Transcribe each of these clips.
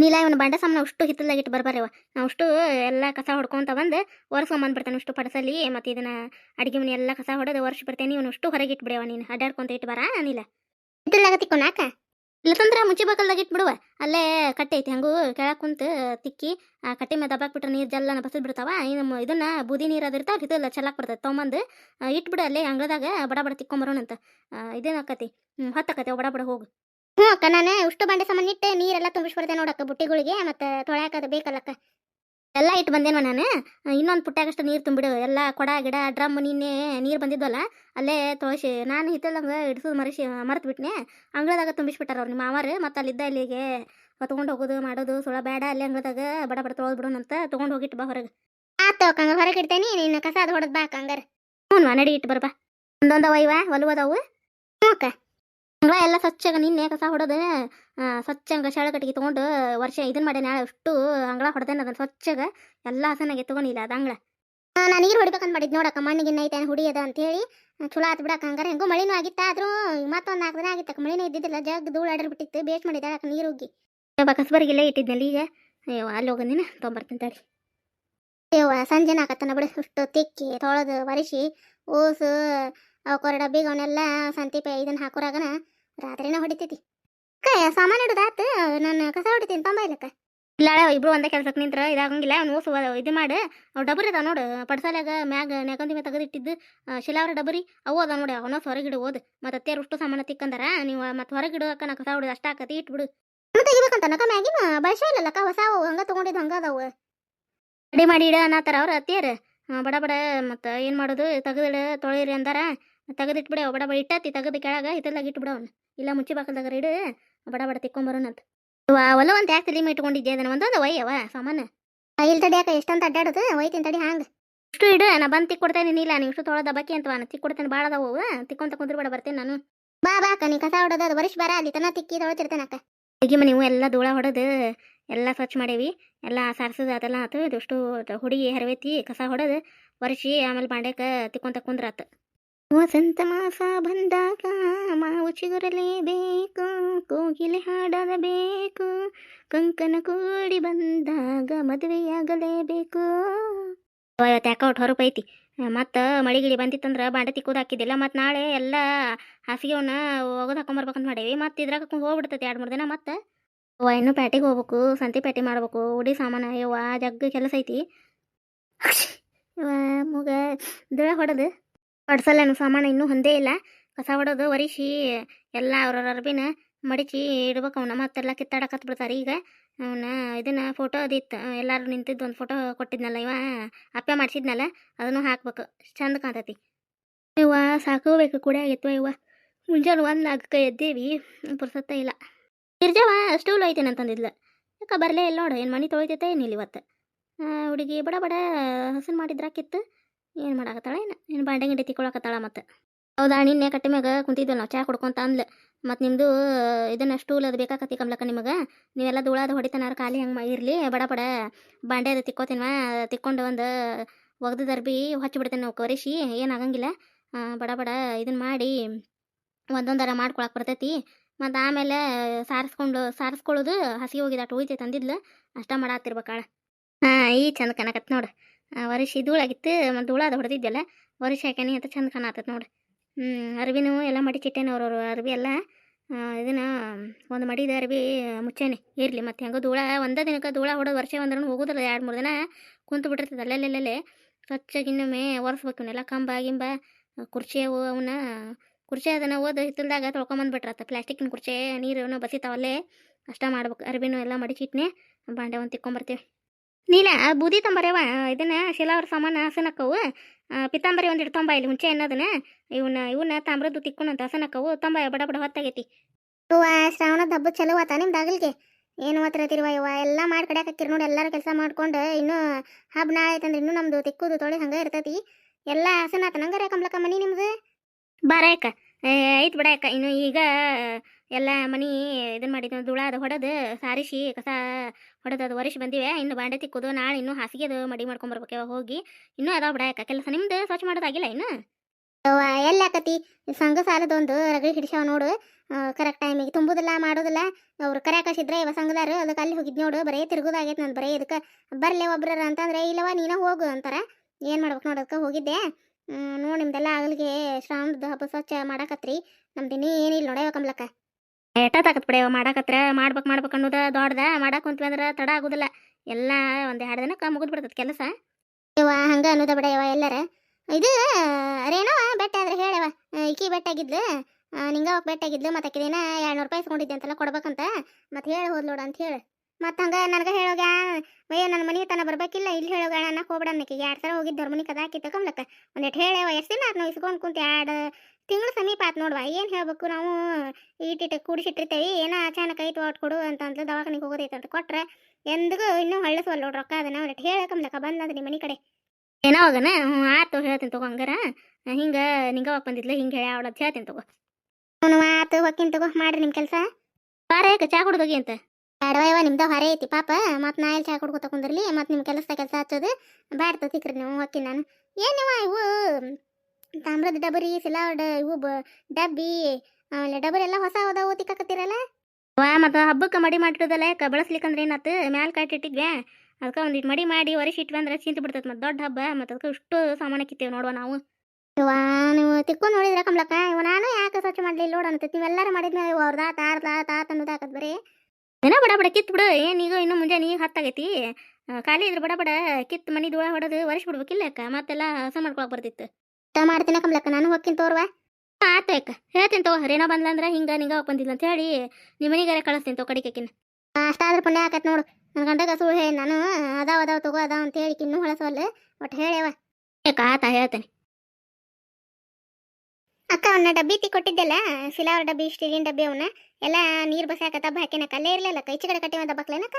ನೀಲ ಇವನು ಬಂಡ ಸಾಮಾನು ಅಷ್ಟು ಹಿತ್ತಲಾಗಿಟ್ಟು ಬರ್ಬಾರವ ನಾವು ಅಷ್ಟು ಎಲ್ಲ ಕಸ ಹೊಡ್ಕೊಂತ ಬಂದು ಒರೆಸ್ಕೊಂಬಂದು ಬಿಡ್ತಾನೆ ಅಷ್ಟು ಪಡಸಲಿ ಮತ್ತು ಇದನ್ನ ಅಡಿಗೆ ಮನೆ ಎಲ್ಲ ಕಸ ಹೊಡೆದು ವರ್ಷ ಬಿಡ್ತೇನೆ. ಇವನು ಅಷ್ಟು ಹೊರಗೆ ಇಟ್ಬಿಡ್ಯವ ನೀನು. ಅಡ್ಡಾಡ್ಕೊಂತ ಇಟ್ಟು ಬರ ನೀಲ. ಹಿತ್ತಲಾಗ ತಿಕ್ಕೊನಾಕ ಇಲ್ಲತಂದ್ರೆ ಮುಚ್ಚಿ ಬಾಕಲ್ದಾಗ ಇಟ್ಬಿಡುವ ಅಲ್ಲೇ ಕಟ್ಟೆ ಐತಿ ಹಂಗೂ ಕೆಳಗೆ ಕುಂತು ತಿಕ್ಕಿ ಆ ಕಟ್ಟೆ ಮೇಲೆ ದಬ್ಬಾಕ್ ಬಿಟ್ರೆ ನೀರು ಜಲ್ಲನ ಬಸದ್ ಬಿಡ್ತಾವ. ಇನ್ನು ಇದನ್ನ ಬೂದಿ ನೀರು ಅದಿರ್ತಾವ ಹಿತ್ತಲ್ಲ ಚೆಲ್ಲಕ್ ಬರ್ತದೆ. ತೊಗೊಂಬಂದು ಇಟ್ಬಿಡು ಅಲ್ಲೇ ಅಂಗಳದಾಗ ಬಡ ಬಡ ತಿಕ್ಕೊಂಬರೋಣಂತ ಇದೇನಾಕತಿ ಹೊತ್ತಾಕತಿ ಬಡ ಬಡ ಹೋಗು. ಹ್ಞೂ ಅಕ್ಕ ನಾನು ಉಷ್ಟು ಬಂಡೆ ಸಾಮಾನು ಇಟ್ಟು ನೀರೆಲ್ಲ ತುಂಬಿಸ್ಬಿಡ್ದೆ ನೋಡಕ್ಕ ಬುಟ್ಟಿಗಳಿಗೆ ಮತ್ತು ತೊಳ್ಯಾಕದ ಬೇಕಲ್ಲಕ್ಕ ಎಲ್ಲ ಇಟ್ಟು ಬಂದೇನೋ ನಾನು. ಇನ್ನೊಂದು ಪುಟ್ಟಾಗಷ್ಟು ನೀರು ತುಂಬಿಡು ಎಲ್ಲ ಕೊಡ ಗಿಡ ಡ್ರಮ್ ನಿನ್ನೆ ನೀರು ಬಂದಿದ್ವಲ್ಲ ಅಲ್ಲೇ ತೊಳಸಿ ನಾನು ಹಿತ್ತಲಂಗ ಇಡ್ಸೋದು ಮರೆಸಿ ಮರೆತು ಬಿಟ್ನೆ ಅಂಗಳದಾಗ ತುಂಬಿಸ್ಬಿಟ್ಟಾರ ಅವ್ರು ನಿಮ್ಮ ಮಾವರು ಮತ್ತು ಅಲ್ಲಿದ್ದ ಇಲ್ಲಿಗೆ ತೊಗೊಂಡು ಹೋಗೋದು ಮಾಡೋದು ಸುಳ ಬೇಡ ಅಲ್ಲಿ ಅಂಗಳದಾಗ ಬಡ ಬಡ ತೊಳೆದು ಬಿಡೋಣಂತ ತೊಗೊಂಡು ಹೋಗಿಟ್ಟು ಬಾ ಹೊರಗೆ. ಆತು ಹಂಗ ಹೊರಗೆ ಇಡ್ತೇನೆ ನೀನು ಕಸ ಅದು ಹೊಡೆದು ಬಾ ಅಕ್ಕಂಗಾರ ಹ್ಞೂ ನಡಿ ಇಟ್ಟು ಬರ್ಬಾ ಒಂದೊಂದು ಒಯ್ವ ಒಲುವದವು ಹ್ಞೂ ಅಕ್ಕ. ಅಂಗಳ ಎಲ್ಲ ಸ್ವಚ್ಛಗ ನಿನ್ನೆ ಕಸ ಹೊಡೆದ ಸ್ವಚ್ಛಂಗ ಶಾಳೆ ಕಟ್ಟಿಗೆ ತೊಗೊಂಡು ವರ್ಷ ಇದನ್ನ ಮಾಡ್ಯಾನ ನಾಳೆ ಅಷ್ಟು ಅಂಗಳ ಹೊಡೆದೇನ ಅದನ್ನ ಸ್ವಚ್ಛಗ ಎಲ್ಲ ಹಸನಾಗೆ ತೊಗೊಂಡಿಲ್ಲ ಅದು ಅಂಗಳ. ನಾ ನೀರು ಹೊಡಿಬೇಕಂತ ಮಾಡಿದ್ ನೋಡಕ್ಕ, ಮಣ್ಣಿಗೆ ಐತೆ ಹುಡಿಯದ ಅಂತ ಹೇಳಿ ಚಲೋ ಆತ್ ಬಿಡಕ್ಕ ಹಂಗಾರೆ. ಹೆಂಗೋ ಮಳಿನೂ ಆಗಿತ್ತ ಆದ್ರೂ ಮತ್ತೊಂದು ನಾಲ್ಕು ದಿನ ಆಗಿತ್ತಕ್ಕ, ಮಳಿನೂ ಇದ್ದಿದ್ದಿಲ್ಲ, ಜಗ್ ಧೂಳು ಆಡರ್ ಬಿಟ್ಟಿತ್ತು ಬೇಸ್ ಮಾಡಿದ ನೀರು ಹೋಗಿ ಕಸಬರಿಗೆಲ್ಲ ಇಟ್ಟಿದ್ನಲ್ಲ ಈಗ. ಅಯ್ಯೋ ಅಲ್ಲಿ ಹೋಗಂದಿನ ತೊಗೊಂಬರ್ತೀನಿ ತಡಿ. ಅಯ್ಯೋ ಸಂಜೆನ ಆಕತ್ತನ ಬಿಡು ಅಷ್ಟು ತಿಕ್ಕಿ ತೊಳೆದು ಒರೆಸಿ ಓಸು ಅವಕ್ಕೊರ ಡಬ್ಬಿಗೆ ಅವನ್ನೆಲ್ಲ ಸಂತಿಪೆ ಇದನ್ನ ಹಾಕೋರಾಗನ ರಾತ್ರಿನ ಹೊಡಿತೈತಿ. ಅಕ್ಕ ಸಾಮಾನು ಹಿಡಿದಾತು ನಾನು ಕಸ ಹೊಡಿತೀನಿ, ತೊಂಬ ಇಲ್ಲಕ್ಕ? ಇಲ್ಲ ಇಬ್ರು ಒಂದೇ ಕೆಲಸಕ್ಕೆ ನಿಂತ್ರ ಇದಾಗಂಗಿಲ್ಲ, ಅವ್ನು ಓಸು ಇದು ಮಾಡು. ಅವು ಡಬರಿ ಅದಾವ ನೋಡು ಪಡ್ಸಾಲಾಗ ಮ್ಯಾಗ ನೆಗಂದಿ ಮೇಲೆ ತೆಗೆದಿಟ್ಟಿದ್ದು ಶಿಲಾವ್ರ ಡಬರಿ, ಅವು ಅದಾವ ನೋಡಿ ಅವನ ಹೊರಗಿಡು ಓದ್. ಮತ್ತೆ ಅತ್ತೇರು ಅಷ್ಟು ಸಾಮಾನು ತಿಕ್ಕಂದಾರ ನೀವು ಮತ್ತೆ ಹೊರಗಿಡೋಕ ನಾ ಕಸ ಹೊಡಿದು ಅಷ್ಟ ಆಕತಿ ಇಟ್ಬಿಡು. ತೆಗಿಬೇಕಂತ ನಕ ಮ್ಯಾಗಿನ ಬಳಸ ಇಲ್ಲಲ್ಲಕ್ಕ ಹೊಸ ಅವು, ಹಂಗ ತಗೊಂಡಿದ್ದು ಹಂಗ ಅದಾವು. ರೆಡಿ ಮಾಡಿ ಇಡ ಅನ್ನತ್ತಾರ ಅವ್ರ ಅತ್ತಿಯರು. ಬಡ ಬಡ, ಮತ್ತು ಏನು ಮಾಡೋದು, ತೆಗೆದಿಡ, ತೊಳಿರಿ ಅಂದಾರ. ತೆಗೆದಿಟ್ಬಿಡ, ಬಡ ಬಡ ಇಟ್ಟತಿ ತೆಗೆದು ಕೆಳಗ ಹಿತ್ತಲಾಗ ಇಟ್ಬಿಡ ಅವನು. ಇಲ್ಲ ಮುಚ್ಚಿ ಬಾಕಲ್ದಾಗ ಇಡು, ಬಡ ಬಡ ತಿಕ್ಕೊಂಬರೋನಂತ ಒಲ ಅಂತ ಯಾಕೆ ತಲೆ ಇಟ್ಕೊಂಡಿದ್ದೆ ಅದನ್ನ ಒಂದೊಂದು ಒಯ್ಯವ ಸಾಮಾನು. ಇಲ್ಲಿ ತಡಿಯಾಕ ಎಷ್ಟಂತ ಅಡ್ಡಾಡೋದು? ಒಯ್ತೀನಿ ತಡಿ ಹಂಗೆ ಇಷ್ಟು ಇಡು, ನಾ ಬಂದು ತಿಕ್ಕೊಡ್ತೇನೆ, ನೀಲ ನೀವು ಇಷ್ಟು ತೊಳೆದ ಬಕ್ಕಿ ಅಂತವ ನಾನು ತಿಕ್ಕೊಡ್ತೇನೆ ಭಾಳ ಅದಾವ ತಿಕ್ಕೊಂತ ಕುಂದ್ರಬೇಡ ಬರ್ತೇನೆ ನಾನು. ಬಾ ಬಾ ಅಕ್ಕ, ನೀ ಕಸ ಹೊಡೋದು, ಅದು ವರ್ಷ ಬರ, ಅಲ್ಲಿ ತನ ತಿಕ್ಕಿ ತೊಳಿತಿರ್ತೇನೆ ಅಕ್ಕ. ಮನೆ ಇವು ಎಲ್ಲ ಧೂಳ ಹೊಡೆದು, ಎಲ್ಲ ಸ್ವಚ್ಛ ಮಾಡೇವಿ, ಎಲ್ಲ ಸಾರ್ಸೋದು, ಅದೆಲ್ಲ ಆತು ದುಷ್ಟು ಹುಡುಗಿ ಹರವೇತಿ, ಕಸ ಹೊಡೆದು ವರ್ಷಿ ಆಮೇಲೆ ಬಾಂಡೆಕ ತಿಕ್ಕೊಂತ ಕುಂದ್ರಾತು. ವಸಂತ ಮಾಸ ಬಂದಾಗ ಮಾವು ಚಿಗುರಲೇಬೇಕು, ಕೋಗಿಲೆ ಹಾಡಲೇಬೇಕು ಕಂಕನ ಕೂಡಿ ಬಂದಾಗ ಮದುವೆಯಾಗಲೇಬೇಕು. ಇವತ್ತು ಹೊರಪೈತಿ ಮತ್ತು ಮಳೆ ಗಿಳಿ ಬಂದಿತ್ತಂದ್ರೆ ಬಾಂಡೆ ತಿಕ್ಕೋದು ಹಾಕಿದ್ದಿಲ್ಲ ಮತ್ತು ನಾಳೆ ಎಲ್ಲ ಹಾಸಿಗೆವನ್ನ ಒಗದು ಹಾಕೊಂಬರ್ಬೇಕಂತ ಮಾಡೇವಿ. ಮತ್ತು ಇದ್ರಾಗ ಹೋಗ್ಬಿಡ್ತೈತಿ ಎರಡು ಮೂರು ದಿನ ಮತ್ತು. ಇನ್ನೂ ಪ್ಯಾಟಿಗೆ ಹೋಗ್ಬೇಕು, ಸಂತಿ ಪ್ಯಾಟಿ ಮಾಡ್ಬೇಕು, ಉಡಿ ಸಾಮಾನು, ಯವ್ವ, ಜಗ್ಗ ಕೆಲಸ ಐತಿ. ಇವ ಮುಗ ದಿಳ ಹೊಡೆದು. ಪಡ್ಸಲ್ಲೇನು ಸಾಮಾನು ಇನ್ನೂ ಹೊಂದೇ ಇಲ್ಲ. ಕಸ ಹೊಡೋದು ಒರಿಸಿ ಎಲ್ಲ ಅವ್ರವ್ರ ಅರ್ಬಿನ ಮಡಿಚಿ ಇಡ್ಬೇಕು. ಅವನ ಮತ್ತೆಲ್ಲ ಕಿತ್ತಾಡಕತ್ ಬಿಡ್ತಾರೆ ಈಗ. ಅವನ ಇದನ್ನ ಫೋಟೋ ಅದಿತ್ತು ಎಲ್ಲರೂ ನಿಂತಿದ್ದು ಒಂದು ಫೋಟೋ ಕೊಟ್ಟಿದ್ನಲ್ಲ ಇವ. ಅಪ್ಪೆ ಮಾಡಿಸಿದ್ನಲ್ಲ, ಅದನ್ನು ಹಾಕ್ಬೇಕು. ಚಂದ ಕಾಣ್ತೈತಿ. ಇವ ಸಾಕೋಬೇಕು ಕೂಡ ಆಗಿತ್ತು ಇವ. ಮುಂಜಾನೆ ಒಂದು ನಾಲ್ಕು ಎದ್ದೇವಿ. ಪುರ್ಸತ್ತ ಇಲ್ಲ. ಗಿರ್ಜವ ಸ್ಟೂಲ್ ಐತೇನೆ ಅಂತಂದಿದ್ಲ. ಯಾಕೆ ಬರಲೇ ಇಲ್ಲ ನೋಡು. ಏನು ಮನೆ ತೊಳಿತೈತೆ ಏನಿಲ್ಲ ಇವತ್ತು. ಹುಡುಗಿ ಬಡ ಬಡ ಹಸನ್ ಮಾಡಿದ್ರಾಕಿತ್ತು. ಏನು ಮಾಡಾಕತ್ತಾಳ ಏನು? ಏನು ಬಾಂಡೆ ಗಿಂಡೆ ತಿಕ್ಕೊಳಕತ್ತಾಳ ಮತ್ತೆ? ಹೌದಾ, ನಿನ್ನೆ ಕಟ್ಟೆ ಮ್ಯಾಗ ಕುಂತಿದ್ವಲ್ಲ ನಾವು, ಚಾ ಕುಡ್ಕೊಂತ ಅಂದ್ಲು. ಮತ್ತು ನಿಮ್ಮದು ಇದನ್ನ ಸ್ಟೂಲ್ ಅದು ಬೇಕಾಕತ್ತಿ ಕಮ್ಲಕ್ಕ ನಿಮಗೆ? ನೀವೆಲ್ಲ ಧೂಳಾದ ಹೊಡಿತಾನಾರ, ಖಾಲಿ ಹಂಗೆ ಇರಲಿ, ಬಡ ಬಡ. ಬಾಂಡೆ ಅದು ತಿಕ್ಕೋತೀನ್ವ ತಿಕ್ಕೊಂಡು ಒಂದು, ಒಗ್ದು ದರ್ಬಿ ಹಚ್ಚಿಬಿಡ್ತೇನೆ ನಾವು ಕರಿಸಿ ಏನಾಗಂಗಿಲ್ಲ ಬಡ ಬಡ ಇದನ್ನ ಮಾಡಿ, ಒಂದೊಂದರ ಮಾಡ್ಕೊಳಕ್ಕೆ ಬರ್ತೈತಿ. ಮತ್ತು ಆಮೇಲೆ, ಸಾರಿಸ್ಕೊಂಡು, ಸಾರಿಸ್ಕೊಳ್ಳೋದು ಹಸಿ ಹೋಗಿದ ಅಷ್ಟು ಉಳಿತೈತೆ ಅಂದಿದ್ಲು ಅಷ್ಟ ಮಾಡಾತಿರ್ಬೇಕಾಳ ಹಾಂ, ಈ ಚಂದ ಕನಕತ್ ನೋಡು. ವರ್ಷ ಧೂಳಾಗಿತ್ತು ಮತ್ತು ಅದು ಹೊಡೆದಿದ್ದೆಲ್ಲ. ವರ್ಷ ಹಾಕ್ಯಾನಿ ಅಂತ ಚಂದ ಕಾಣತ್ತತ್ ನೋಡಿ. ಅರ್ಬಿನೂ ಎಲ್ಲ ಮಡಿಚಿಟ್ಟೇನೆ ಅವ್ರವ್ರು ಅರ್ಬಿ ಎಲ್ಲ ಇದನ್ನು ಇದನ್ನ ಒಂದು ಮಡಿದ ಅರ್ಬಿ ಮುಚ್ಚೇನೆ ಇರಲಿ ಮತ್ತು ಹೆಂಗೋ ಧೂಳ ಒಂದೇ ದಿನಕ್ಕೆ ಧೂಳ ಹೊಡೋದು ವರ್ಷ ಒಂದ್ರೂ ಹೋಗೋದಿಲ್ಲ, ಎರಡು ಮೂರು ದಿನ ಕುಂತು ಬಿಟ್ಟಿರ್ತದೆ. ಅಲ್ಲೆಲ್ಲೆಲ್ಲೇ ಸ್ವಚ್ಛಾಗಿ ಇನ್ನೊಮ್ಮೆ ಒರೆಸ್ಬೇಕು ಇವನ್ನೆಲ್ಲ ಕಂಬ ಗಿಂಬ, ಕುರ್ಚಿ ಅವು ಅವನ್ನ ಕುರ್ಚಿ ಅದನ್ನು ಓದು ಹಿತ್ತಲ್ದಾಗ ತೊಳ್ಕೊಂಬಂದ್ಬಿಟ್ರತ್ತ ಪ್ಲಾಸ್ಟಿಕ್ನ ಕುರ್ಚಿ, ನೀರು ಬಸಿತಾವಲ್ಲೇ ಅಷ್ಟ ಮಾಡ್ಬೇಕು ಅರ್ಬಿನೂ ಎಲ್ಲ ಮಡಿಚಿಟ್ನೆ ಬಾಂಡೆ ಒಂದು ತಿಕ್ಕೊಂಬರ್ತೀವಿ. ನೀಲ ಬೂದಿ ತಂಬರ್ಯವ ಇದನ್ನ ಶಿಲಾವ್ರ ಸಾಮಾನು ಹಸನಕ್ಕವು ಪಿತಾಂಬರಿ ಒಂದು ಇಡ್ತೊಂಬ ಇಲ್ಲಿ ಮುಂಚೆ ಅನ್ನೋದನ್ನ ಇವನ್ನ ಇವನ್ನ ತಾಮ್ರದ್ದು ತಿಕ್ಕೊಂಡಂತ ಹಸನಕ್ಕವು ತೊಂಬ ಬಡ ಬಡ ಹೊತ್ತಾಗೈತಿ. ಇವ ಶ್ರಾವಣದ ಹಬ್ಬ ಚಲೋ ಆತ ನಿಮ್ದು ಆಗಲ್ಗೆ ಏನು ಮಾತ್ರತಿರುವ ಇವ ಎಲ್ಲ ಮಾಡಿ ಕಡ್ಯಾಕತ್ತೀರಿ ನೋಡಿ ಎಲ್ಲರೂ ಕೆಲಸ ಮಾಡ್ಕೊಂಡು ಇನ್ನೂ ಹಬ್ಬ ನಾಳೆ ಐತಂದ್ರೆ ಇನ್ನೂ ನಮ್ದು ತಿಕ್ಕುದು ತೊಳೆ ಹಂಗೆ ಇರ್ತೈತಿ. ಎಲ್ಲ ಹಸನಾತ ನಂಗಾರ ಕಂಬ್ಲಕ್ಕ ಮನಿ ನಿಮ್ದು ಬಾರಕ್ಕ ಐತ್ ಬಿಡಕ್ಕ ಇನ್ನು ಈಗ ಎಲ್ಲ ಮನಿ ಇದನ್ನ ಮಾಡಿದ್ವಿ ಧೂಳ ಅದು ಹೊಡೆದು ಸಾರಿಸಿ ಕಸ ಹೊಡೆದು ಅದು ಒರೆಸಿ ಬಂದಿವೆ, ಇನ್ನು ಬಾಂಡೆ ತಿಕ್ಕೋದು, ನಾಳೆ ಇನ್ನೂ ಹಾಸಿಗೆ ಅದು ಮಡಿ ಮಾಡ್ಕೊಂಬರ್ಬೇಕು ಹೋಗಿ. ಇನ್ನೂ ಅದಾವ ಬಿಡಕ್ಕ ಕೆಲಸ ನಿಮ್ದು ಸ್ವಚ್ಛ ಮಾಡೋದಾಗಿಲ್ಲ ಇನ್ನು? ಎಲ್ಲ ಆಕತಿ? ಸಂಘ ಸಾಲದೊಂದು ರಗಡಿ ಹಿಡಿಸ್ಯಾವ ನೋಡು. ಕರೆಕ್ಟ್ ಟೈಮಿಗೆ ತುಂಬುದಿಲ್ಲ, ಮಾಡೋದಿಲ್ಲ. ಅವ್ರು ಕರೆ ಕಸಿದ್ರೆ ಇವ ಸಂಘದಾರು ಅದಕ್ಕೆ ಅಲ್ಲಿ ಹೋಗಿದ್ ನೋಡು. ಬರೇ ತಿರುಗೋದಾಗೈತೆ ನಾನು, ಬರೇ ಇದಕ್ಕೆ. ಬರಲೇ ಒಬ್ರರ ಅಂತಂದ್ರೆ ಇಲ್ಲವ ನೀನ ಹೋಗು ಅಂತಾರ. ಏನು ಮಾಡ್ಬೇಕು ನೋಡೋದಕ್ಕೆ ಹೋಗಿದ್ದೆ. ನೋಡಿ ನಿಮ್ದೆಲ್ಲ ಆಗಲಿಗೆ ಶ್ರಾವಣದ ಹಬ್ಬ ಸ್ವಚ್ಛ ಮಾಡಾಕತ್ರಿ. ನಮ್ದು ಇನ್ನೂ ಏನಿಲ್ಲ ನೋಡವ ಕಮ್ಲಕ್ಕ. ಎಷ್ಟಾಗತ್ ಬಿಡವ ಮಾಡಾಕತ್ರ ಮಾಡ್ಬೇಕು ಮಾಡ್ಬೇಕು ಅನ್ನೋದ ದೊಡ್ಡದ. ಮಾಡಾಕ್ ಕುಂತ್ವಿ ಅಂದ್ರೆ ತಡ ಆಗುದಿಲ್ಲ. ಎಲ್ಲ ಒಂದ್ ಎರಡು ದಿನಕ್ಕೆ ಮುಗಿದ್ ಬಿಡ್ತದ ಕೆಲಸ. ಇವ ಹಂಗ ಅನ್ನೋದ ಬಿಡಯವ ಎಲ್ಲರ. ಇದು ಅರೇನೋ ಬೆಟ್ಟ ಆದ್ರೆ ಹೇಳವ ಈಕಿ ಬೆಟ್ಟಾಗಿದ್ಲು ನಿಂಗ ಬೆಟ್ಟ ಬೆಟ್ಟಾಗಿದ್ಲು ಮತ್ತೆ ಎರಡು ಎರಡ್ನೂರು ರೂಪಾಯಿ ಇಸ್ಕೊಂಡಿದ್ದೆ ಅಂತೆಲ್ಲ ಕೊಡ್ಬೇಕಂತ. ಮತ್ತೆ ಹೇಳಿ ಹೋದ್ಲೋಡ ಅಂತ ಹೇಳಿ. ಮತ್ತೆ ಹಂಗ ನನಗೆ ಹೇಳೋಗ, ಅಯ್ಯ ನನ್ನ ಮನೆ ತನ ಬರಬೇಕಿಲ್ಲ, ಇಲ್ಲಿ ಹೇಳೋಗ ಅನ್ನಕ್ಕೆ ಹೋಗ್ಬಿಡ ಅನ್ನಕ್ಕೆ ಎರಡು ಸಲ ಹೋಗಿದ್ದು ಅವ್ರ ಮನೆಗೆ ಕದಾಕಿ ತಗೊಂಬ್ಲಕ್ಕ ಒಂದಿಟ್ಟು ಹೇಳೆ ಎಷ್ಟು ದಿನ ನಾವು ಇಸ್ಕೊಂಡು ಕುಂತ ಎರಡು ತಿಂಗಳು ಸಮೀಪ ಆತು ನೋಡ್ವಾ. ಏನು ಹೇಳ್ಬೇಕು ನಾವು? ಈಟಿಟ್ಟು ಕೂಡಿಸಿಟ್ಟಿರ್ತೇವೆ ಏನೋ ಅಚಾನಕ್ ಐತು ಒಟ್ಟು ಕೊಡು ಅಂತ ಅಂದ್ಲು, ದವಾಖಾನಿಗೆ ಹೋಗೋದೈತೆ ಅಂತ ಕೊಟ್ರೆ ಎಂದಿಗೂ ಇನ್ನೂ ಹಳ್ಳಿಸವಲ್ಲ ನೋಡ್ರಿ ರೊಕ್ಕ ಅದನ್ನ ಒಂದಿಟ್ಟು ಹೇಳಕಂಬ್ಲಕ್ಕ ಬಂದಂದ್ರೆ ನಿಮ್ಮ ಮನೆ ಕಡೆ. ಏನೋ ಹೋಗನ ಹ್ಞೂ ಆತು ಹೇಳ್ತೀನಿ ತಗೋ ಹಂಗಾರ. ಹಿಂಗೆ ನಿಂಗ ಬಂದಿದ್ಲು, ಹಿಂಗೆ ಹೇಳಿ ಅವಳದ್ದು ಹೇಳ್ತೀನಿ ತಗೋ. ಹ್ಞೂ ಆತು ಹೋಗ್ತೀನಿ ತಗೋ, ಮಾಡ್ರಿ ನಿಮ್ಮ ಕೆಲಸ. ಬಾರೇ ಚಾ ಕುಡ್ದೋಗಿ ಅಂತ. ಅಡವಯವ ನಿಮ್ದ ಹೊರೆ ಐತಿ ಪಾಪ. ಮತ್ತೆ ನಾ ಎಲ್ಲಿ ಚಾ ಕುಡ್ಕೊತ ಕುಂದಿರ್ಲಿ, ಮತ್ತೆ ನಿಮ್ಮ ಕೆಲಸ ಕೆಲಸ ಹಚ್ಚೋದು. ಬ್ಯಾಡ್ತ ನೀವು ಓಕೆ ನಾನು. ಏನಿವ ಇವು? ತಾಮ್ರದ ಡಬರಿ, ಸಿಲಾಡ್, ಇವು ಡಬ್ಬಿ, ಆಮೇಲೆ ಡಬರಿ ಎಲ್ಲ ಹೊಸ ಹೋದವು, ತಿಕ್ಕಾಕತ್ತೀರಲ್ಲ? ವಾ ಮತ್ತು ಹಬ್ಬಕ್ಕೆ ಮಡಿ ಮಾಡಿಡೋದಲ್ಲ ಯಾಕೆ? ಬಳಸ್ಲಿಕ್ಕಂದ್ರೆ ಏನಾತು? ಮ್ಯಾಲ ಕಟ್ಟಿಟ್ಟಿದ್ವಿ ಅದಕ್ಕೆ ಒಂದಿಟ್ಟು ಮಡಿ ಮಾಡಿ ಒರೆಸಿ ಇಟ್ವಿ ಅಂದ್ರೆ ಚಿಂತೆ ಬಿಡ್ತೈತೆ ಮತ್ತು ದೊಡ್ಡ ಹಬ್ಬ. ಮತ್ತು ಅದಕ್ಕೆ ಇಷ್ಟು ಸಾಮಾನು ಕಿತ್ತೇವೆ ನೋಡುವ ನಾವು. ಇವ ನೀವು ತಿಕ್ಕೊಂಡು ನೋಡಿದ್ರೆ ಕಮ್ಲಕ್ಕ ಇವ ನಾನು ಯಾಕೆ ಸ್ವಚ್ಛ ಮಾಡಲಿಲ್ಲ ನೋಡು ಅಂತೈತಿ ನೀವೆಲ್ಲರೂ ಮಾಡಿದ್ಮೇಲೆ ಇವು ಅವ್ರದಾ ತಾರ್ದ ತಾತ ಅನ್ನೋದಾಕತ್ ಬರೀ. ದಿನ ಬಡ ಬಡ ಕಿತ್ ಬಿಡು ಏನ್ ಈಗ ಇನ್ನು ಮುಂಜಾನೆ ಈಗ ಹತ್ತಾಗೈತಿ. ಖಾಲಿ ಇದ್ರ ಬಡ ಬಡ ಕಿತ್ ಮನಿ ಧೂಳ ಹೊಡೆದು ಒರೆಸಿ ಬಿಡ್ಬೇಕಿಲ್ಲ ಅಕ್ಕ? ಮತ್ತೆಲ್ಲ ಹಸ ಮಾಡ್ಕೊಳಕ್ ಬರ್ತಿತ್ತು. ಊಟ ಮಾಡ್ತೀನಿ ಕಮ್ಲಕ್ಕ ನಾನು ಹೋಗ್ತೀನಿ ತೋರ್ವ. ಆತು ಅಕ್ಕ ಹೇಳ್ತೀನಿ ತಗೋ. ರೇನೋ ಬಂದ್ಲಂದ್ರ ಹಿಂಗ ನಿಂಗ ಒಪ್ಪಂದಿಲ್ಲ ಬಂದಿಲ್ಲ ಅಂತ ಹೇಳಿ ನಿಮ್ಮ ಮನೆಗಾರೆ ಕಳಿಸ್ತೀನಿ ತಗೋ ಕಡಿಕೆಕಿನ ಅಷ್ಟಾದ್ರೂ ಪುಣ್ಯ ಆಕತ್ ನೋಡು. ನನ್ನ ಗಂಡಗ ಸುಳ್ಳು ಹೇಳಿ ನಾನು ಅದಾವ ಅದಾವ ತಗೋ ಅದಾವ ಅಂತ ಹೇಳಿ ಕಿನ್ನು ಹೊಳಸವಲ್ಲ. ಒಟ್ಟು ಹೇಳ್ಯವ ಅಕ್ಕ ಆತ ಹೇಳ್ತೇನೆ. ಅಕ್ಕ ಅವನ್ನ ಡಬ್ಬಿ ತಿ ಕೊಟ್ಟಿದ್ದೆಲ್ಲ ಸಿಲಾವರ್ ಡಬ್ಬಿ ಸ್ಟೀಲಿನ ಡಬ್ಬಿ ಅವನ್ನ ಎಲ್ಲ ನೀರು ಬಸಾಕತ್ತ ದಬ್ಬ ಕಲ್ಲೇ ಅಲ್ಲೇ ಇರ್ಲಿಲ್ಲ ಕೈ ಚಿಗಡೆ ಕಟ್ಟಿ ದಬ್ಬಕ್ಲೇನಕ್ಕ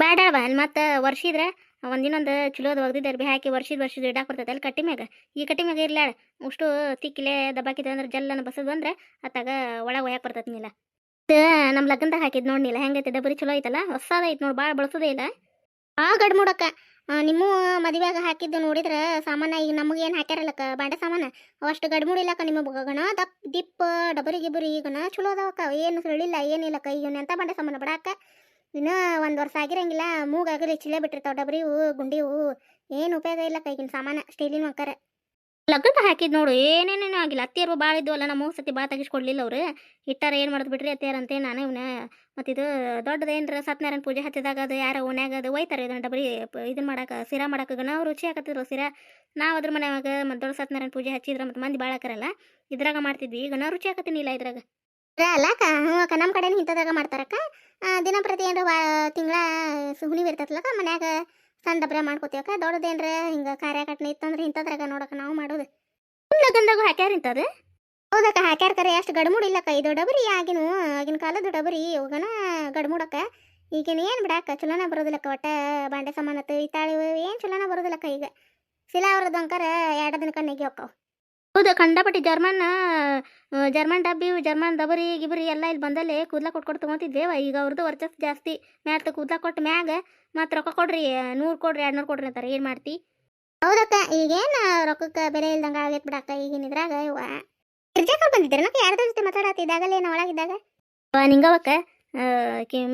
ಬೇಡವ ಅಲ್ಲಿ ಮತ್ತೆ ವರ್ಷಿದ್ರೆ ಒಂದಿನೊಂದು ಚಲೋದ ಒಗ್ದಿದ್ದು ಅರ್ಬಿ ಹಾಕಿ ವರ್ಷದ ವರ್ಷದ ಇಡಾಕ್ ಬರ್ತೈತೆ ಅಲ್ಲಿ ಕಟ್ಟಿ ಮ್ಯಾಗ. ಈ ಕಟ್ಟಿ ಮ್ಯಾಗ ಇರ್ಲಾಳ ಅಷ್ಟು ತಿಕ್ಕಿಲೆ ದಬ್ಬಾಕಿದೆ ಅಂದ್ರೆ ಜಲ್ಲನ ಬಸದ್ ಬಂದ್ರೆ ಅತ್ತಾಗ ಒಳಗೆ ಒಯ್ಯಾಕ ಬರ್ತೈತಿ ನೀಲ. ನಮ್ಮ ಲಗ್ನದಾಗ ಹಾಕಿದ್ ನೋಡ್ನಿಲ್ಲ ಹೆಂಗೈತೆ ಡಬ್ಬರಿ ಚಲೋ ಐತಲ್ಲ ಹೊಸದೈತೆ ನೋಡಿ ಭಾಳ ಬಳಸೋದೇ ಇಲ್ಲ. ಆ ಗಡ್ ಮೂಡಕ್ಕ ನಿಮ್ಮ ಮದುವೆಯಾಗ ಹಾಕಿದ್ದು ನೋಡಿದ್ರೆ ಸಾಮಾನ ಈಗ ನಮಗೆ ಏನು ಹಾಕ್ಯಾರಲ್ಲಕ್ಕ? ಬಾಂಡೆ ಸಾಮಾನ? ಅಷ್ಟು ಗಡ್ಮುಡಿಲ್ಲಕ್ಕ ನಿಮ್ಮ ಗಣ ದಪ್, ದಿಪ್ಪ, ಡಬರಿ ಗಿಬರಿ ಗಣ ಚಲೋ ಅದಾವಕ್ಕ. ಏನು ಸುಳಿಲ್ಲ ಏನಿಲ್ಲಕ್ಕ ಈಗ ಎಂಥ ಬಾಂಡೆ ಸಾಮಾನ ಬಡಾಕ? ಇನ್ನೂ ಒಂದು ವರ್ಷ ಆಗಿರಂಗಿಲ್ಲ ಮೂಗಾಗಲಿ ಚಿಲೆ ಬಿಟ್ಟಿರ್ತಾವೆ ಡಬರಿವು ಗುಂಡಿವು ಏನು ಉಪಯೋಗ ಇಲ್ಲಕ್ಕ ಈಗಿನ ಸಾಮಾನ, ಸ್ಟೀಲಿನ ಮಕ್ಕರ ಲಗ್ನದ ಹಾಕಿದ್ ನೋಡು, ಏನೇನೇನು ಆಗಿಲ್ಲ. ಅತ್ತಿಯರು ಭಾಳ ಇದ್ವಲ್ಲ ನಮ್ಮ ಸತಿ ಭಾಳ ತೆಗಿಸ್ಕೊಡ್ಲಿಲ್ಲ ಅವ್ರು. ಇಟ್ಟಾರ ಏನು ಮಾಡಿದ್ ಬಿಟ್ರಿ ಅತ್ತಿಯಾರಂತೆ ನಾನು ಇವನ. ಮತ್ತಿದು ದೊಡ್ಡದೇನ್ರ ಸತ್ಯನಾರಾಯಣ ಪೂಜೆ ಹಚ್ಚಿದಾಗ ಅದು, ಯಾರ ಓನ್ಯಾಗ ಅದು ಒಯ್ತಾರೆ, ಇದನ್ನ ಡಬರಿ ಇದನ್ನ ಮಾಡಕ್ಕೆ ಸಿರಾ ಮಾಡಕ್ಕೆ ನಾವು ರುಚಿ ಹಾಕತ್ತಿದ್ರು ಸಿರಾ. ನಾವು ಅದ್ರ ಮನೆಯಾಗ ಮತ್ತು ದೊಡ್ಡ ಸತ್ಯನಾರಾಯಣ ಪೂಜೆ ಹಚ್ಚಿದ್ರೆ ಮತ್ತು ಮಂದಿ ಭಾಳ ಹಾಕರಲ್ಲ ಇದ್ರಾಗ ಮಾಡ್ತಿದ್ವಿ. ಈಗ ನಾವು ರುಚಿ ಹಾಕತ್ತೀನಿಲ್ಲ ಇದ್ರಾಗ. ಅಲ್ಲಕ್ಕ ಹ್ಞೂ ಅಕ್ಕ ನಮ್ಮ ಕಡೆ ಇಂಥದಾಗ ಮಾಡ್ತಾರಕ್ಕ. ದಿನ ಪ್ರತಿ ಏನ್ರ ತಿಂಗಳ ಹುಣಿವಿ ಇರ್ತೈತಲ್ಲಕ್ಕ ಮನ್ಯಾಗ ಸಣ್ಣ ಡಬ್ರೆ ಮಾಡ್ಕೋತೀವಕ್ಕ ದೊಡ್ಡದೇನ್ರ, ಹಿಂಗೆ ಕಾರ್ಯ ಕಟ್ನ ಇತ್ತಂದ್ರೆ ಇಂಥದ್ರಾಗ ನೋಡಕ್ಕ ನಾವು ಮಾಡೋದು. ಲಗ್ನದಾಗೂ ಹಾಕ್ಯಾರ ಇಂಥದ್ದು ಹೌದಕ್ಕ, ಹಾಕ್ಯಾರ ಕರೆ, ಅಷ್ಟು ಗಡ್ಮುಡಿಲ್ಲಕ್ಕ ಇದು ಡಬರಿ ಆಗಿನ ಆಗಿನ ಕಾಲದ ಡಬರಿ, ಇವಾಗನ ಗಡ್ಮುಡಕ್ಕ. ಈಗಿನ ಏನು ಬಿಡಾಕ, ಚಲೋನ ಬರೋದಿಲ್ಲಕ್ಕ ಒಟ್ಟ ಬಾಂಡೆ ಸಾಮಾನತ್ತು ಇತ್ತಾಳಿ, ಏನು ಚಲೋನ ಬರೋದಿಲ್ಲಕ್ಕ ಈಗ. ಶಿಲಾ ಅವ್ರದ್ದು ಅಂಕರ ಎರಡು ದಿನ ಕಣ್ಣಿಗೆ ಹೋಕ್ಕವ. ಹೌದು ಕಂಡಪಟ್ಟಿ ಜರ್ಮನ್ ಜರ್ಮನ್ ಡಬ್ಬಿ ಜರ್ಮನ್ ದಬರಿ ಗಿಬರಿ ಎಲ್ಲ ಇಲ್ಲಿ ಬಂದಲ್ಲಿ ಕೂದಲ ಕೊಟ್ಕೊಟ್ಟು ತೊಗೊತಿದ್ದೇವ. ಈಗ ಅವ್ರದ್ದು ವರ್ಚಸ್ ಜಾಸ್ತಿ. ಮ್ಯಾಲ ಕೂದಲ ಕೊಟ್ಟು ಮ್ಯಾಗ ಮತ್ತು ರೊಕ್ಕ ಕೊಡ್ರಿ ನೂರು ಕೊಡ್ರಿ ಎರಡು ನೂರು ಕೊಡ್ರಿ ಅಂತಾರೆ. ಏನು ಮಾಡ್ತಿ? ಹೌದಕ್ಕ ಈಗೇನು ರೊಕ್ಕಕ್ಕೆ ಬೆಲೆ ಇಲ್ದಂಗೆ ಆಗೈತೆ ಬಿಡಕ್ಕ ಈಗಿನ ಇದ್ರಾಗ ಇವ. ಗಿರ್ಜಾಕ ಬಂದಿದ್ರೆ ನಕ್ಕ ಯಾರ್ದ್ರ ಜೊತೆ ಮಾತಾಡತ್ತಿದ್ದಾಗಲೇ ಏನು ಒಳಗಿದ್ದಾಗ? ನಿಂಗವಕ್ಕ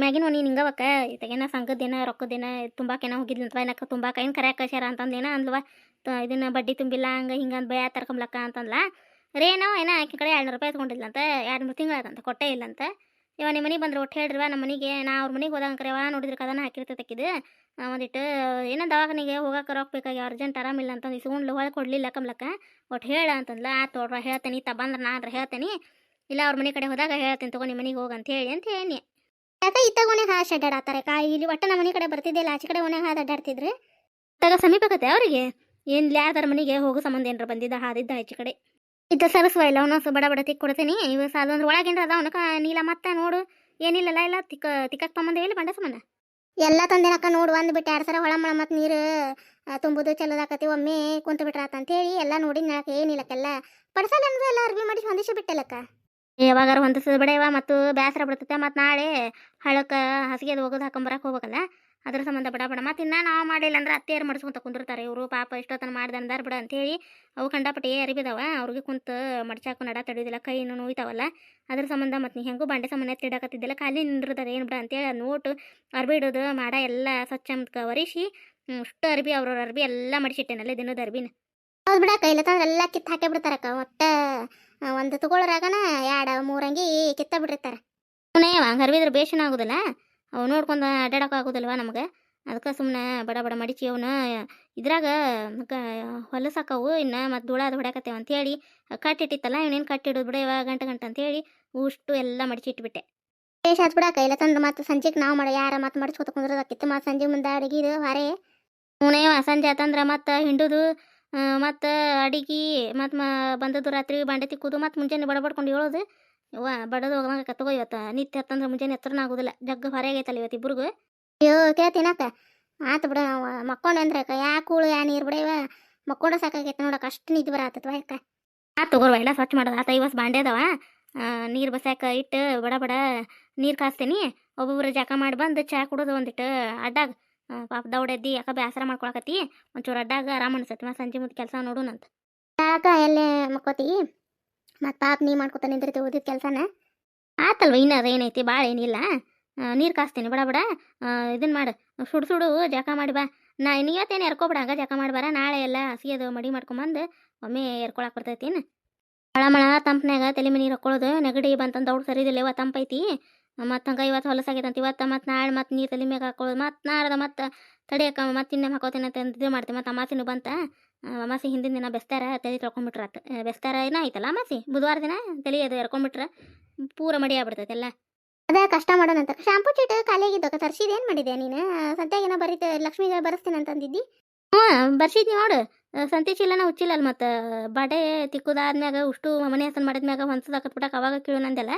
ಮ್ಯಾಗಿನ ಮನಿ ನಿಂಗವಕ್ಕ ಇತ್ತಾಗೇನ ಸಂಘದ್ದೇನ ರೊಕ್ಕದೇನ ತುಂಬಾಕೇನ ಹೋಗಿದ್ಲಂತವ ಏನಕ್ಕ ತುಂಬಾಕ ಏನು ಕರೆಯಕ್ಕೆ ಕಳ್ಸ್ಯಾರ ಅಂತಂದೇನ ಅಂದ್ಲವ. ಇದನ್ನ ಬಡ್ಡಿ ತುಂಬಿಲ್ಲ ಹಂಗೆ ಹಿಂಗೆ ಅಂತ ಭಯ ತರ್ಕೊಂಬ್ಲಕ್ಕ ಅಂತಂದ್ಲ. ರೇನೋ ಏನೋ ಆಕೆ ಕಡೆ ಎರಡು ರೂಪಾಯಿ ತೊಗೊಂಡಿದ್ಲಂತ ಎರಡು ಮೂರು ತಿಂಗಳಾದಂತ ಕೊಟ್ಟೇ ಇಲ್ಲಂತ. ಇವ ನಿಮ್ಮ ಮನೆಗೆ ಬಂದ್ರೆ ಒಟ್ಟು ಹೇಳ್ರಿವ ನಮ್ಮ ಮನೆಗೆ ನಾ ಅವ್ರ ಮನೆಗೆ ಹೋದಾಗ ಕರೆವ ನೋಡಿದ್ರೆ ಕದನ ಹಾಕಿರ್ತೈತಕ್ಕಿದು ಒಂದಿಟ್ಟು ಏನೋ ದವಾಖಾನಿಗೆ ಹೋಗಕ್ಕೆ ರೊಕ್ಕ ಬೇಕಾಗಿ ಅರ್ಜೆಂಟ್ ಆರಾಮಿಲ್ಲ ಅಂತಂದು ಇಸ್ಕೊಂಡು ಹೊಳೆ ಕೊಡಲಿಲ್ಲ ಕಮ್ಲಕ್ಕ. ಒಟ್ಟು ಹೇಳ ಅಂತಂದ್ಲ ಆ ತೋಡ್ರ ಹೇಳ್ತೇನೆ ತ ಬಂದ್ರೆ ನಾ ಆದ್ರೆ ಹೇಳ್ತೇನೆ. ಇಲ್ಲ ಅವ್ರ ಮನೆ ಕಡೆ ಹೋದಾಗ ಹೇಳ್ತೇನೆ ತಗೋ ನಿಮ್ಮ ಮನೆಗೆ ಹೋಗ ಅಂತ ಹೇಳಿ ಅಂತ ಹೇಳಿ ಯಾಕೆ ಇತ್ತಾಗ ಓಣ್ಯಾಗ ಹಾಶ್ ಅಡ್ಡಾಡತ್ತಾರೆ ಕಾಯಿ ಇಲ್ಲಿ ಒಟ್ಟು ನಮ್ಮ ಮನೆ ಕಡೆ ಬರ್ತಿದ್ದಿಲ್ಲ ಆಚೆ ಕಡೆ ಓಣ್ಯಾಗ ಹಾದು ಅಡ್ಡಾಡ್ತಿದ್ರು. ತಗ ಸಮೀಪ ಅವರಿಗೆ? ಏನು ಲ್ಯಾದರ ಮನೆಗೆ ಹೋಗೋ ಸಂಬಂಧ ಏನಾರ ಬಂದಿದ್ದ? ಹಾದಿದ್ದ ಹೆಚ್ಚು ಕಡೆ. ಇದ್ದ ಸರಸ್ವ ಇಲ್ಲ ಅವನು ಬಡ ಬಡ ತಿಕ್ ಕೊಡ್ತೀನಿ. ಇವ ಸಾಲ ಅಂದ್ರೆ ಒಳಗೇನ್ರ ಅದ ಅವನಕ ನೀಲ ಮತ್ತೆ ನೋಡು. ಏನಿಲ್ಲಲ್ಲ ಇಲ್ಲ ತಿಕ್ಕ ತಿಕ್ಕಕ್ಕೆ ಸಂಬಂಧ ಇಲ್ಲ ಬಂಡ ಸಂಬಂಧ? ಎಲ್ಲ ತಂದಿನಕ್ಕ ನೋಡು ಒಂದು ಬಿಟ್ಟು ಎರಡು ಸರ ಹೊಳ ಮತ್ತೆ ನೀರು ತುಂಬುದು ಚೆಲ್ಲದಾಕತಿ ಒಮ್ಮೆ ಕುಂತು ಬಿಟ್ರಾತ ಅಂತೇಳಿ ಎಲ್ಲ ನೋಡಿ ನಾಲ್ಕು ಏನಿಲ್ಲಕ್ಕೆಲ್ಲ ಪಡ್ಸಲ್ಲ ಅಂದ್ರೆ ಎಲ್ಲ ಅರ್ವಿ ಮಾಡಿ ಹೊಂದಿಸಿ ಬಿಟ್ಟಲ್ಲಕ್ಕ ಯಾವಾಗಾರ ಹೊಂದಿಸೋದು ಬಿಡವ ಮತ್ತು ಬೇಸರ ಬಿಡ್ತೈತೆ ಮತ್ತು ನಾಳೆ ಹಳಕ್ಕೆ ಹಸಿಗೆದು ಹೋಗೋದು ಹಾಕೊಂಬರಕ್ಕೆ ಹೋಗ್ಬೇಕಲ್ಲ. ಅದ್ರ ಸಂಬಂಧ ಬಡ ಬಡ ಮತ್ತೆ ಇನ್ನೂ ನಾವು ಮಾಡಿಲ್ಲ ಅಂದ್ರೆ ಅತ್ತೆಯರು ಮಾಡಿಸ್ಕೊಂತ ಕುಂದಿರ್ತಾರೆ. ಇವರು ಪಾಪ ಇಷ್ಟೊತ್ತನ ಮಾಡ್ದೆ ಅಂದಾರ ಬಿಡ ಅಂತೇಳಿ ಅವು ಕಂಡಾಪಟ್ಟಿ ಅರಿಬಿದಾವ. ಅವ್ರಿಗೆ ಕುಂತು ಮಡ್ಚಾಕು ನಡ ತಡಿಯೋದಿಲ್ಲ ಕೈ ನೋಯ್ತಾವಲ್ಲ. ಅದ್ರ ಸಂಬಂಧ ಮತ್ತೆ ನೀ ಹೆಂಗೂ ಬಂಡೆ ಸಾಮಾನ್ಯ ತಿಡಕತ್ತಿದ್ದಿಲ್ಲ ಖಾಲಿ ನಿಂದಿರ್ತಾರೆ ಏನು ಬಿಡ ಅಂತೇಳಿ ನೋಟು ಅರ್ಬಿ ಇಡೋದು ಮಾಡ ಎಲ್ಲ ಸ್ವಚ್ಛ ಒರಿಸಿ ಅಷ್ಟು ಅರ್ಬಿ ಅವ್ರವ್ರ ಅರ್ಬಿ ಎಲ್ಲ ಮಡಿಸಿಟ್ಟೇನಲ್ಲ ದಿನದ ಅರ್ಬಿನ. ಹೌದು ಬಿಡ ಕೈಲ ತಂದ್ರೆ ಎಲ್ಲ ಕಿತ್ತು ಹಾಕೇ ಬಿಡ್ತಾರಕ್ಕ. ಒಟ್ಟ ಒಂದು ತಗೊಳ್ಳೋರಾಗನ ಎರಡು ಮೂರಂಗಿ ಕಿತ್ತ ಬಿಟ್ಟಿರ್ತಾರೆ. ಹಂಗೆ ಹರಿವಿದ್ರೆ ಬೇಷನ ಆಗೋದಿಲ್ಲ. ಅವು ನೋಡ್ಕೊಂಡು ಅಡ್ಡಾಡಕ್ಕೆ ಆಗೋದಿಲ್ವ ನಮಗೆ? ಅದಕ್ಕೆ ಸುಮ್ಮನೆ ಬಡ ಬಡ ಮಡಿಚಿ ಅವನ್ನ ಇದ್ರಾಗ ಹೊಲಸಾಕವು ಇನ್ನು ಮತ್ತು ಧೂಳ ಅದು ಹೊಡ್ಯಾಕತ್ತೇವೆ ಅಂತೇಳಿ ಕಟ್ಟಿಟ್ಟಿತ್ತಲ್ಲ ಇವನೇನು ಕಟ್ಟಿಡೋದು ಬಿಡ ಇವಾಗ ಗಂಟೆ ಗಂಟೆ ಅಂತೇಳಿ ಉಷ್ಟು ಎಲ್ಲ ಮಡಿಚಿ ಇಟ್ಬಿಟ್ಟೆ ಟೇಸ್ಟ್ ಹಾಕಿ ಬಿಡ ಇಲ್ಲ ತಂದ್ರೆ ಮತ್ತೆ ಸಂಜೆಗೆ ನಾವು ಮಾಡಿ ಯಾರ ಮತ್ತೆ ಮಡಿಸ್ಕೊತ ಕುಂದ್ರದಾಕಿತ್ತು ಮತ್ತು ಸಂಜೆ ಮುಂದೆ ಅಡುಗೆ ಹೊರೆ. ಹ್ಞೂನೇವ ಸಂಜೆ ಆತಂದ್ರೆ ಮತ್ತು ಹಿಂಡುದು ಮತ್ತು ಅಡಿಗೆ ಮತ್ತು ಮ ಬಂದದ್ದು ರಾತ್ರಿ ಬಾಂಡೆ ತಿಕ್ಕೋದು ಮತ್ತು ಮುಂಜಾನೆ ಬಡಬಡ್ಕೊಂಡು ಹೇಳೋದು ಅವ್ವ ಬಡದ ಹೋಗಂಗ ತಗೋ ಇವತ್ತು. ನಿತ್ಯ ಹತ್ತಂದ್ರೆ ಮುಂಜಾನೆ ಎತ್ತರನ ಆಗೋದಿಲ್ಲ. ಜಗ್ಗ ಹೊರಗೈತಲ್ಲ ಇವತ್ತು ಇಬ್ರಿಗೂ. ಅಯ್ಯೋ ಕೇಳ್ತೀನಕ್ಕ ಆತು ಬಿಡ ಮಕ್ಕೊಂಡು ಅಂದ್ರೆ ಯಾ ಕೂಳು ಯಾ ನೀರು ಬಿಡ ಇವ. ಮಕ್ಕೊಂಡು ಸಾಕಾಗೈತೆ ನೋಡಕ್ಕೆ ಅಷ್ಟು ನಿದ್ದೆ ಬರತ್ತವ ಅಕ್ಕ ಆತು ತಗೋರ್ವ ಎಲ್ಲ ಸ್ವಚ್ಛ ಮಾಡೋದು ಆತ ಇವತ್ತು ಬಾಂಡೆ ಅದಾವ. ನೀರು ಬಸ್ಯಾಕ ಇಟ್ಟು ಬಡ ಬಡ ನೀರು ಕಾಸ್ತೀನಿ. ಒಬ್ಬೊಬ್ರು ಜಕ ಮಾಡಿ ಬಂದು ಚಾ ಕುಡೋದು ಒಂದಿಟ್ಟು ಅಡ್ಡಾಗ. ಆ, ಪಾಪ ದೌಡೆದ್ದಿ ಯಾಕ ಬೇಸರ ಮಾಡ್ಕೊಳಕತ್ತಿ. ಒಂಚೂರು ಅಡ್ಡಾಗ ಆರಾಮ ಅನ್ಸತ್ತಿ ಮತ್ತೆ ಸಂಜೆ ಮುಂದೆ ಕೆಲಸ ನೋಡೋಣಂತ ಯಾಕ ಎಲ್ಲೇ ಮಕ್ಕೋತಿ? ಮತ್ತು ಪಾಪ ನೀ ಮಾಡ್ಕೊತ ನಿಂದಿರ್ತಿ ಓದಿದ ಕೆಲಸನ. ಆತಲ್ವ ಇನ್ನ ಏನೈತಿ ಭಾಳ ಏನಿಲ್ಲ ನೀರು ಕಾಸ್ತೀನಿ ಬಡ ಬಡ. ಇದನ್ನ ಮಾಡು. ಸುಡು ಸುಡು ಜಕ ಮಾಡಿ ಬಾ. ನಾ ನೀವತ್ತೇನು ಎರ್ಕೊಬಿಡ, ಹಂಗ ಜಕ ಮಾಡಿ ಬಾರ. ನಾಳೆ ಎಲ್ಲ ಹಸಿಯದು ಮಡಿ ಮಾಡ್ಕೊಂಬಂದು ಒಮ್ಮೆ ಎರ್ಕೊಳಕ್ ಬರ್ತೈತೇನು ಮಳ ತಂಪ್ನ್ಯಾಗ ತಲೆ ಮನಿ ಹಾಕೊಳ್ಳೋದು ನೆಗಡಿ ಬಂತಂದು ದೌಡ್ ಸರಿದಿಲ್ಲ ಇವತ್ತು ತಂಪೈತಿ ಮತ್ತು ಹಂಗ ಇವತ್ತು ಹೊಲಸಾಗೈತಂತ ಇವತ್ತು ಮತ್ತೆ ನಾಳೆ ಮತ್ತೆ ನೀರು ತಲೆ ಮ್ಯಾಗ ಹಾಕೊಳ್ಳೋದು ಮತ್ತು ನಾಡ್ದ ಮತ್ತು ತಡಿಯಕ್ಕ ಮತ್ತೆ ಇನ್ನೇ ಹಾಕೋತೇನೆ ಅಂತ ಇದು ಮಾಡ್ತೀವಿ ಮತ್ತು ಅಮಾಸಿನೂ ಬಂತ. ಅಮಾಸಿ ಹಿಂದಿನ ದಿನ ಬೆಸ್ತಾರ ತಲೆ ತೊಳ್ಕೊಂಬಿಟ್ರತ್ ಬೆಸ್ತಾರ ಏನ ಆಯ್ತಲ್ಲ ಅಮಾಸಿ ಬುಧವಾರ ದಿನ ತಲೆ ಅದು ಎರ್ಕೊಂಡ್ಬಿಟ್ರೆ ಪೂರ ಮಡಿ ಆಗ್ಬಿಡ್ತೈತೆಲ್ಲ ಅದೇ ಕಷ್ಟ ಮಾಡೋಣಂತ ಶಾಂಪು ಚೀಟ್ ಖಾಲಿಯಾಗಿದ್ದಕ್ಕ ತರ್ಸಿದ್ ಏನು ಮಾಡಿದೆ ನೀನು? ಸಂತ್ಯಾಗೇನ ಬರೀತ ಲಕ್ಷ್ಮಿಗೆ ಬರೆಸ್ತೀನಿ ಅಂತಂದಿದ್ದಿ ಹ್ಞೂ ಬರ್ಸಿದ್ನಿ ನೋಡು. ಸಂತಿ ಚೀಲನ ಹುಚ್ಚಿಲ್ಲ ಅಲ್ಲಿ ಮತ್ತು. ಬಡೆ ತಿಕ್ಕುದಾದ್ಮ್ಯಾಗ ಉಷ್ಟು ಮನೆ ಹಸನ್ ಮಾಡಿದ್ಮ್ಯಾಗ ಹೊಂಸದ ಕಟ್ಬಿಟ್ಟಕ್ಕೆ ಅವಾಗ ಕೀಳು ನಂದೆಲ್ಲ.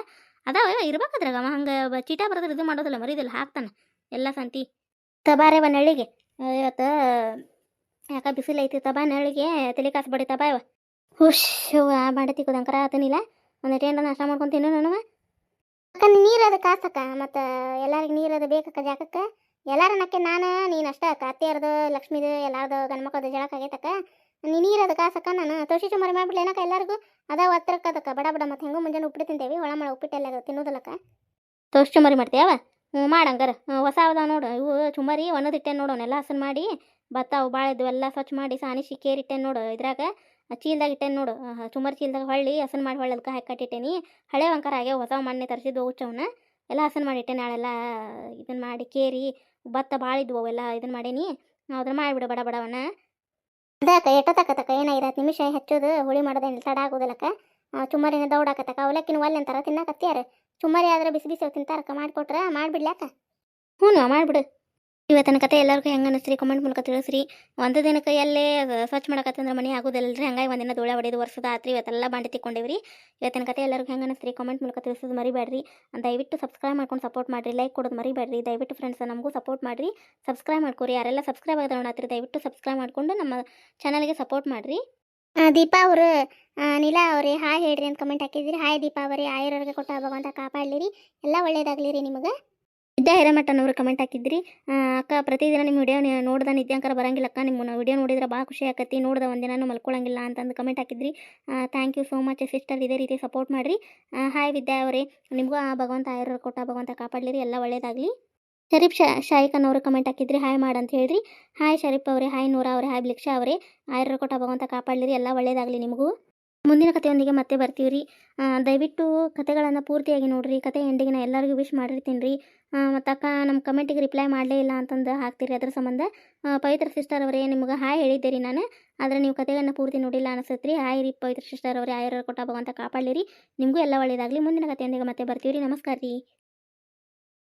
ಅದಾವ ಇರ್ಬೇಕಾದ್ರಾಗ ಅವ ಹಂಗೆ ಚೀಟ ಬರೋದ್ರ ಇದು ಮಾಡೋದಿಲ್ಲ ಮರಿದಿಲ್ಲ ಹಾಕ್ತಾನೆ. ಎಲ್ಲ ಸಂತಿ. ತಬಾರೆ ನಳ್ಳಿಗೆ ಇವತ್ತು, ಯಾಕ ಬಿಸಿಲು ಐತಿ ತಬಾ ನಳ್ಳಿಗೆ ತಲೆ ಕಾಸು ಬಡಿ ತಬಾ ಇವ. ಹುಷ್ ಮಾಡತಿ ಕುದಂಕರ ಆತನಿಲ್ಲ. ಒಂದು ಟೇಂಡ ನಾಷ್ಟ ಮಾಡ್ಕೊಂತೀನಿ ನಾನು ಅಕ್ಕ ನೀರು ಅದು ಕಾಸಕ್ಕ ಮತ್ತು ಎಲ್ಲರಿಗೆ ನೀರು ಅದು ಬೇಕಕ್ಕ ಜಾಕಕ್ಕೆ ಎಲ್ಲಾರ ನಕ್ಕೆ ನಾನು, ನೀನು ಅಷ್ಟ ಅಕ್ಕ. ಅತ್ತೆಯರ್ದು, ಲಕ್ಷ್ಮಿದು, ಎಲ್ಲಾರ್ದು, ಗಂಡ್ಮಕ್ಳದು ಜಳಕ ಆಗೈತಕ್ಕ ನೀ ನೀರು ಅದು ಕಾಸಕ್ಕ ನಾನು. ತೋಷಿ ಚುಮರಿ ಮಾಡ್ಬಿಡ್ಲೇನಕ್ಕ ಎಲ್ಲರಿಗೂ? ಅದ ಒತ್ತರಕ್ಕೆ ಅದಕ್ಕೆ ಬಡ ಬಡ ಮತ್ತು ಹೆಂಗೋ ಮುಂಜಾನೆ ಉಪ್ಪಿಟ್ಟು ತಿಂತೇವಿ. ಒಳ ಮಳ ಉಪ್ಪಿಟ್ಟೆಲ್ಲ ತಿನ್ನೋದಲ್ಲಕ್ಕ ತೋಷಿ ಚುಮಾರಿ ಮಾಡ್ತೇವ ಹ್ಞೂ ಮಾಡಂಗಾರ. ಹೊಸ ಅದಾವ ನೋಡು. ಇವು ಚುಮರಿ ಒಣದಿಟ್ಟೆ ನೋಡು ಎಲ್ಲ ಹಸನ್ ಮಾಡಿ ಭತ್ತ ಅವು ಭಾಳ ಇದ್ವು ಎಲ್ಲ ಸ್ವಚ್ಛ ಮಾಡಿ ಸಾನಿಸಿ ಕೇರಿಟ್ಟೆ ನೋಡು ಇದ್ರಾಗ ಚೀಲ್ದಾಗ ಇಟ್ಟೆ ನೋಡು. ಚುಮರಿ ಚೀಲ್ದಾಗ ಹೊಳ್ಳಿ ಹಸನ್ ಮಾಡಿ ಹೊಳ್ಳಿ ಅದಕ್ಕೆ ಹಾಕಿ ಕಟ್ಟಿಟ್ಟೇನಿ. ಹಳೆ ಒಂಕರ ಆಗ್ಯಾವ ಹೊಸ ಮಣ್ಣೆ ತರಿಸಿದ್ದು ಹುಚ್ಚವನ್ನ ಎಲ್ಲ ಹಸನ್ ಮಾಡಿಟ್ಟೆ ನಾಳೆಲ್ಲ ಇದನ್ನ ಮಾಡಿ ಕೇರಿ ಭತ್ತ ಭಾಳ ಇದ್ವು ಅವೆಲ್ಲ ಇದನ್ನ ಮಾಡೀನಿ. ಅದ್ರ ಮಾಡಿಬಿಡು ಬಡ ಎಟ್ಟ ಅದಕ್ಕೆ ತಕ್ಕ ಏನ ಐದು ನಿಮಿಷ ಹೆಚ್ಚೋದು ಹುಳಿ ಮಾಡೋದೇನು ತಡ ಆಗೋದಿಲ್ಲಕ್ಕ. ಚುಮ್ಮರಿನ ದೌಡಾಕತ್ತಕ್ಕ ಅವಲಕ್ಕಿನ ಒಲ್ಲೆ ಅಂತಾರ ತಿನ್ನಕತ್ಯಾರ. ಚುಮ್ಮರಿ ಆದ್ರೆ ಬಿಸಿ ಬಿಸಿ ತಿಂತಾರಕ್ಕ ಮಾಡಿಕೊಟ್ರೆ ಮಾಡಿಬಿಡ್ಲಾಕ? ಹ್ಞೂ ಮಾಡಿಬಿಡು. ಇವತ್ತಿನ ಕತೆ ಎಲ್ಲರಿಗೂ ಹೆಂಗೆ ಅನಿಸ್ರಿ ಕಮೆಂಟ್ ಮೂಲಕ ತಿಳಿಸ್ರಿ. ಒಂದು ದಿನಕ್ಕೆ ಎಲ್ಲೇ ಸ್ವಚ್ಛ ಮಾಡಕತ್ತಂದ್ರೆ ಮನೆ ಆಗೋದಿಲ್ಲರಿ ಹಂಗಾಗಿ ಒಂದಿನ ಧೂಳ ಹೊಡೆದು ವರ್ಷದ ಆತ್ರಿ. ಇವತ್ತೆಲ್ಲ ಬಾಂಡಿ ತಿಕ್ಕೊಂಡಿವ್ರಿ. ಇವತ್ತಿನ ಕತೆ ಎಲ್ಲರಿಗೂ ಹೆಂಗೆ ಅನಿಸ್ರಿ ಕಮೆಂಟ್ ಮೂಲಕ ತಿಳಿಸೋದು ಮರಿಬೇಡ್ರಿ. ದಯವಿಟ್ಟು ಸಬ್ಸ್ಕ್ರೈಬ್ ಮಾಡ್ಕೊಂಡು ಸಪೋರ್ಟ್ ಮಾಡಿರಿ. ಲೈಕ್ ಕೊಡೋದು ಮರಿಬೇಡ್ರಿ. ದಯವಿಟ್ಟು ಫ್ರೆಂಡ್ಸ್ ನಮಗೂ ಸಪೋರ್ಟ್ ಮಾಡಿರಿ. ಸಬ್ಸ್ಕ್ರೈಬ್ ಮಾಡ್ಕೊರಿ. ಯಾರೆಲ್ಲ ಸಬ್ಸ್ಕ್ರೈಬ್ ಆಗದ ನೋಡತ್ರಿ ದಯವಿಟ್ಟು ಸಬ್ಸ್ಕ್ರೈಬ್ ಮಾಡಿಕೊಂಡು ನಮ್ಮ ಚಾನಲ್ಗೆ ಸಪೋರ್ಟ್ ಮಾಡಿರಿ. ದೀಪಾ ಅವರು ನೀಲಾ ಅವರೇ, ಹಾಯ್ ಹೇಳ್ರಿ ಅಂತ ಕಮೆಂಟ್ ಹಾಕಿದ್ರಿ ಹಾಯ್ ದೀಪಾ ಅವರೇ, ಆಯುರ್ವರ್ಗ ಕೊಟ್ಟ ಭಗವಂತ ಕಾಪಾಡಲಿರಿ. ಎಲ್ಲ ಒಳ್ಳೇದಾಗ್ಲಿ ರೀ ನಿಮಗೆ. ವಿದ್ಯಾ ಹಿರೇಮಠನವರು ಕಮೆಂಟ್ ಹಾಕಿದ್ರಿ. ಅಕ್ಕ, ಪ್ರತಿದಿನ ನಿಮ್ಮ ವಿಡಿಯೋ ನೋಡ್ದ ನಿದ್ಯಾಂಕರ ಬರಂಗಿಲ್ಲ ಅಕ್ಕ. ನಿಮ್ಮ ವಿಡಿಯೋ ನೋಡಿದ್ರೆ ಭಾಳ ಖುಷಿ ಆಕತಿ. ನೋಡ್ದ ಒಂದಿನ ಮಲ್ಕೊಳಂಗಿಲ್ಲ ಅಂತಂದು ಕಮೆಂಟ್ ಹಾಕಿದ್ರಿ. Thank you so much sister ಇದೇ ರೀತಿ ಸಪೋರ್ಟ್ ಮಾಡಿರಿ. ಹಾಯ್ ವಿದ್ಯಾ ಅವರೇ. ನಿಮಗೂ ಆ ಭಗವಂತ, ಆಯುರ್ವರ್ಗ ಕೊಟ್ಟ ಭಗವಂತ ಕಾಪಾಡಲಿರಿ. ಎಲ್ಲ ಒಳ್ಳೇದಾಗಲಿ. ಶರೀಫ್ ಶಾ ಶಾಯಿಕನ್ ಅವರು ಕಮೆಂಟ್ ಹಾಕಿದ್ರಿ ಹಾಯ್ ಮಾಡಂತ ಹೇಳ್ರಿ. ಹಾಯ್ ಶರೀಫ್ ಅವರೇ ಹಾಯ್ ನೂರ ಅವರೇ ಹಾಯ್ ಬ್ಲಿಕ್ಷಾ ಅವರೇ. ಆಯ್ರ ಕೊಟ್ಟ ಭಗವಂತ ಕಾಪಾಡಲಿರಿ, ಎಲ್ಲ ಒಳ್ಳೆಯದಾಗಲಿ ನಿಮಗೂ. ಮುಂದಿನ ಕಥೆಯೊಂದಿಗೆ ಮತ್ತೆ ಬರ್ತೀವಿ ರೀ ದಯವಿಟ್ಟು ಕತೆಗಳನ್ನು ಪೂರ್ತಿಯಾಗಿ ನೋಡಿರಿ ಕತೆ ಎಂಡಿಗಿನ ಎಲ್ಲರಿಗೂ ವಿಶ್ ಮಾಡಿರ್ತೀನಿ ರೀ ಮತ್ತು ಅಕ್ಕ ನಮ್ಮ ಕಮೆಂಟಿಗೆ ರಿಪ್ಲೈ ಮಾಡಲೇ ಇಲ್ಲ ಅಂತಂದು ಹಾಕ್ತೀರಿ ಅದರ ಸಂಬಂಧ. ಪವಿತ್ರ ಸಿಸ್ಟರ್ ಅವರೇ, ನಿಮ್ಗೆ ಹಾಯ್ ಹೇಳಿದ್ದೆ ರೀ ನಾನು. ಆದರೆ ನೀವು ಕಥೆಗಳನ್ನು ಪೂರ್ತಿ ನೋಡಿಲ್ಲ ಅನಿಸುತ್ತೆ ರೀ ಹಾಯ್ ರೀ ಪವಿತ್ರ ಸಿಸ್ಟರ್ ಅವರೇ ಆಯುರ್ವೇದ ಕೊಟ್ಟ ಭಗವಂತ ಕಾಪಾಡಲಿರಿ. ನಿಮಗೂ ಎಲ್ಲ ಒಳ್ಳೆಯದಾಗಲಿ ಮುಂದಿನ ಕಥೆಯೊಂದಿಗೆ ಮತ್ತೆ ಬರ್ತೀವಿ ರೀ ನಮಸ್ಕಾರ ರೀ